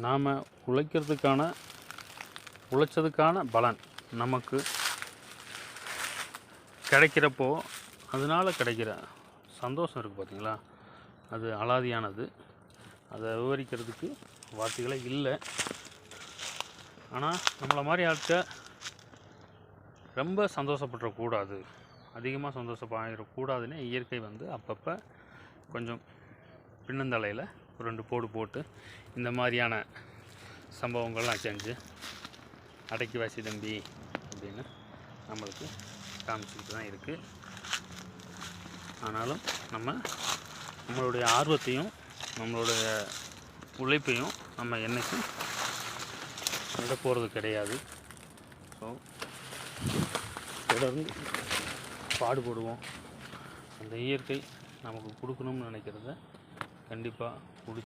நாம் உழைக்கிறதுக்கான உழைச்சதுக்கான பலன் நமக்கு கிடைக்கிறப்போ அதனால் கிடைக்கிற சந்தோஷம் இருக்குது பார்த்திங்களா அது அலாதியானது. அதை விவரிக்கிறதுக்கு வார்த்தைகளே இல்லை. ஆனால் நம்மளை மாதிரி ஆட்க ரொம்ப சந்தோஷப்பட்டுறக்கூடாது. அதிகமாக சந்தோஷப்படக்கூடாதுன்னு இயற்கை வந்து அப்பப்போ கொஞ்சம் பின்னந்தலையில் ஒரு ரெண்டு போடு போட்டு இந்த மாதிரியான சம்பவங்கள்லாம் செஞ்சு அடக்கி வாசி தம்பி அப்படின்னு நம்மளுக்கு காமிச்சிக்கிட்டு தான் இருக்குது ஆனாலும் நம்ம நம்மளுடைய ஆர்வத்தையும் நம்மளுடைய உழைப்பையும் நம்ம என்றைக்கும் விட போகிறது கிடையாது. ஸோ தொடர்ந்து பாடுபடுவோம். அந்த இயற்கை நமக்கு கொடுக்கணும்னு நினைக்கிறத கண்டிப்பாக பிடிச்சி